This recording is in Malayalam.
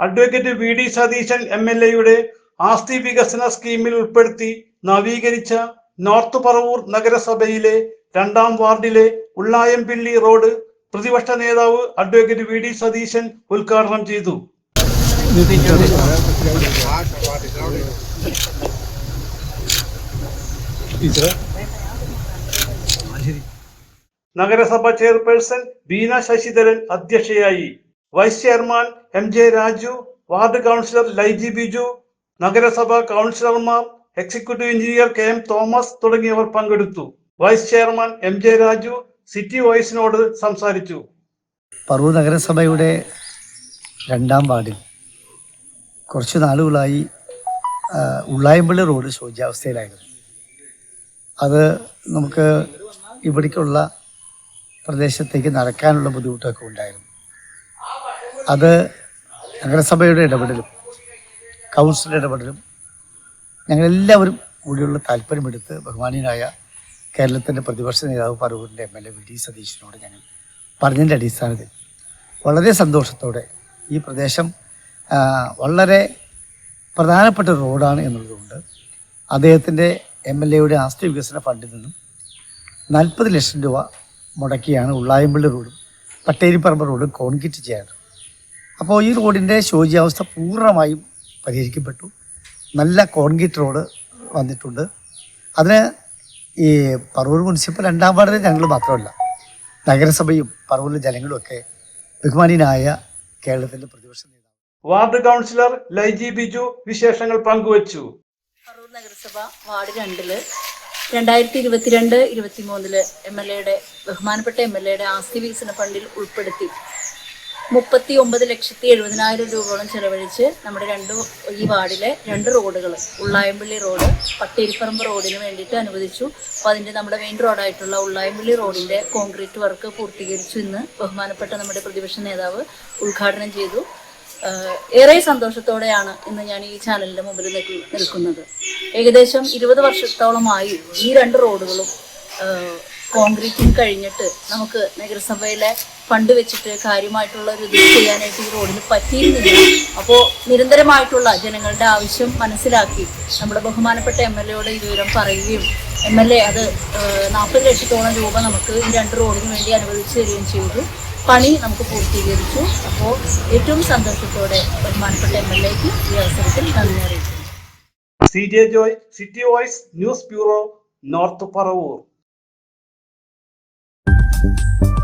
Advocate V D Satheesan M L എയുടെ ആസ്തി വികസന സ്കീമിൽ ഉൾപ്പെടുത്തി നവീകരിച്ച നോർത്ത് പറവൂർ നഗരസഭയിലെ രണ്ടാം വാർഡിലെ ഉള്ളായംപിള്ളി റോഡ് പ്രതിപക്ഷ നേതാവ് അഡ്വക്കേറ്റ് വി ഡി സതീശൻ ഉദ്ഘാടനം ചെയ്തു. നഗരസഭ ചെയർപേഴ്സൺ ബീന ശശിധരൻ അധ്യക്ഷയായി. Vice chairman M J Raju ward councillor Laiji Biju നഗരസഭാ കൗൺസിലർമാർ executive engineer K M Thomas തുടങ്ങിയവർ പങ്കെടുത്തു. Vice chairman M J Raju city വോയിസിനോട് സംസാരിച്ചു. പറവൂർ നഗരസഭയുടെ രണ്ടാം വാർഡിൽ കുറച്ച് നാളുകളായി ഉള്ളായമ്പള്ളി റോഡ് ശോച്യാവസ്ഥയിലായിരുന്നു അത് നമുക്ക് ഇവിടേക്കുള്ള പ്രദേശത്തേക്ക് നടക്കാനുള്ള ബുദ്ധിമുട്ടൊക്കെ ഉണ്ടായിരുന്നു. അത് നഗരസഭയുടെ ഇടപെടലും കൗൺസിലിന്റെ ഇടപെടലും ഞങ്ങളെല്ലാവരും കൂടിയുള്ള താല്പര്യമെടുത്ത് ബഹുമാനീയനായ കേരളത്തിന്റെ പ്രതിപക്ഷ നേതാവ് പറവൂരിന്റെ M L A V D സതീശനോട് ഞങ്ങൾ പറഞ്ഞതിന്റെ അടിസ്ഥാനത്തിൽ വളരെ സന്തോഷത്തോടെ ഈ പ്രദേശം വളരെ പ്രധാനപ്പെട്ട റോഡാണ് എന്നുള്ളതുകൊണ്ട് അദ്ദേഹത്തിന്റെ എം എൽ എയുടെ ആസ്തി വികസന ഫണ്ടിൽ നിന്നും നാൽപ്പത് ലക്ഷം രൂപ മുടക്കിയാണ് ഉള്ളായമ്പള്ളി റോഡും പട്ടേരിപ്പറമ്പ് റോഡും കോൺക്രീറ്റ് ചെയ്യാറ് അപ്പോൾ ഈ റോഡിന്റെ ശോചിയാവസ്ഥ പൂർണമായും പരിഹരിക്കപ്പെട്ടു. നല്ല കോൺക്രീറ്റ് റോഡ് വന്നിട്ടുണ്ട്. അതിന് ഈ പറവൂർ മുനിസിപ്പൽ രണ്ടാം വാർഡിലെ ഞങ്ങൾ മാത്രമല്ല നഗരസഭയും പറവൂരിലെ ജനങ്ങളും ഒക്കെ ബഹുമാനീയനായ കേരളത്തിന്റെ പ്രതിപക്ഷ നേതാവ്. വാർഡ് കൗൺസിലർ ലൈജി ബിജു വിശേഷങ്ങൾ പങ്കുവച്ചു. പറവൂർ നഗരസഭ വാർഡ് രണ്ടിൽ രണ്ടായിരത്തി ഇരുപത്തിരണ്ട് ഇരുപത്തി മൂന്നിൽ എം എൽ എയുടെ ബഹുമാനപ്പെട്ട എം എൽ എയുടെ ആസ്തി വികസന ഫണ്ടിൽ ഉൾപ്പെടുത്തി മുപ്പത്തി ഒമ്പത് ലക്ഷത്തി എഴുപതിനായിരം രൂപയോളം ചെലവഴിച്ച് നമ്മുടെ രണ്ട് ഈ വാർഡിലെ രണ്ട് റോഡുകൾ ഉള്ളായമ്പള്ളി റോഡ് പട്ടേരിപ്പറമ്പ് റോഡിന് വേണ്ടിയിട്ട് അനുവദിച്ചു. അപ്പോൾ അതിന്റെ നമ്മുടെ മെയിൻ റോഡായിട്ടുള്ള ഉള്ളായമ്പള്ളി റോഡിന്റെ കോൺക്രീറ്റ് വർക്ക് പൂർത്തീകരിച്ചു ഇന്ന് ബഹുമാനപ്പെട്ട നമ്മുടെ പ്രതിപക്ഷ നേതാവ് ഉദ്ഘാടനം ചെയ്തു. ഏറെ സന്തോഷത്തോടെയാണ് ഇന്ന് ഞാൻ ഈ ചാനലിന്റെ മുമ്പിൽ നിൽക്കു- നിൽക്കുന്നത്. ഏകദേശം ഇരുപത് വർഷത്തോളമായി ഈ രണ്ട് റോഡുകളും കോൺക്രീറ്റിംഗ് കഴിഞ്ഞിട്ട് നമുക്ക് നഗരസഭയിലെ ഫണ്ട് വെച്ചിട്ട് കാര്യമായിട്ടുള്ള ഒരു ഇത് ചെയ്യാനായിട്ട് ഈ റോഡിന് പറ്റിയിരുന്നില്ല. അപ്പോൾ നിരന്തരമായിട്ടുള്ള ജനങ്ങളുടെ ആവശ്യം മനസ്സിലാക്കി നമ്മുടെ ബഹുമാനപ്പെട്ട എം എൽ എയോട് ഈ വിവരം പറയുകയും എം എൽ എ അത് നാൽപ്പത് ലക്ഷത്തോളം രൂപ നമുക്ക് ഈ രണ്ട് റോഡിന് വേണ്ടി അനുവദിച്ചു തരികയും ചെയ്തു. പണി നമുക്ക് പൂർത്തീകരിച്ചു. അപ്പോൾ ഏറ്റവും സന്തോഷത്തോടെ ബഹുമാനപ്പെട്ട എം എൽ എക്ക് ഈ അവസരത്തിൽ നന്ദി അറിയിക്കുന്നു. C J Joy city voice news bureau north Paravur. Thank you.